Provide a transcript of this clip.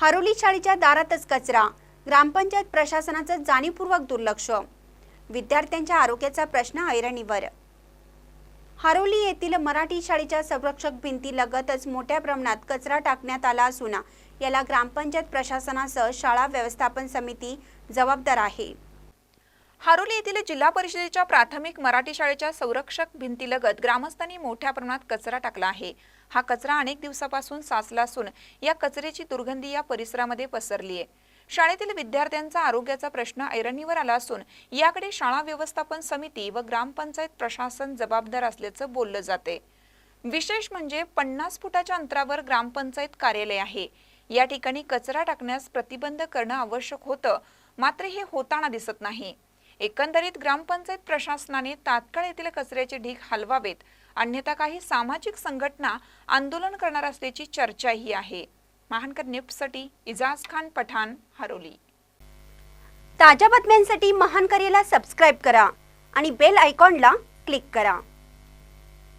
हरोली शाळेच्या दारातच कचरा ग्रामपंचायत प्रशासनाचं जाणीवपूर्वक दुर्लक्ष. विद्यार्थ्यांच्या आरोग्याचा प्रश्न ऐरणीवर. हरोली येथील मराठी शाळेच्या संरक्षक भिंतीलगतच मोठ्या प्रमाणात कचरा टाकण्यात आला असून याला ग्रामपंचायत प्रशासनासह शाळा व्यवस्थापन समिती जबाबदार आहे. हारोली येथील जिल्हा परिषदेच्या प्राथमिक मराठी शाळेच्या संरक्षक भिंतीलगत ग्रामस्थांनी मोठ्या प्रमाणात कचरा टाकला आहे. हा कचरा अनेक दिवसापासून साचला असून या कचऱ्याची दुर्गंधी या परिसरामध्ये पसरली आहे. शाळेतील विद्यार्थ्यांचा आरोग्याचा प्रश्न ऐरणीवर आला असून याकडे शाळा व्यवस्थापन समिती व ग्रामपंचायत प्रशासन जबाबदार असल्याचं बोललं जाते विशेष म्हणजे पन्नास फुटाच्या अंतरावर ग्रामपंचायत कार्यालय आहे. या ठिकाणी कचरा टाकण्यास प्रतिबंध करणं आवश्यक होतं. मात्र हे होताना दिसत नाही. एकंदरीत ग्रामपंचायत प्रशासनाने तात्काळ येथील कचऱ्याचे ढीग हलवावेत. अन्यथा काही सामाजिक संघटना आंदोलन करणार असल्याची चर्चाही आहे. महानकर न्यूजसाठी इजाज खान पठाण हरोली. ताज्या बातम्यांसाठी महानकरेला सबस्क्राईब करा आणि बेल आयकॉनला क्लिक करा.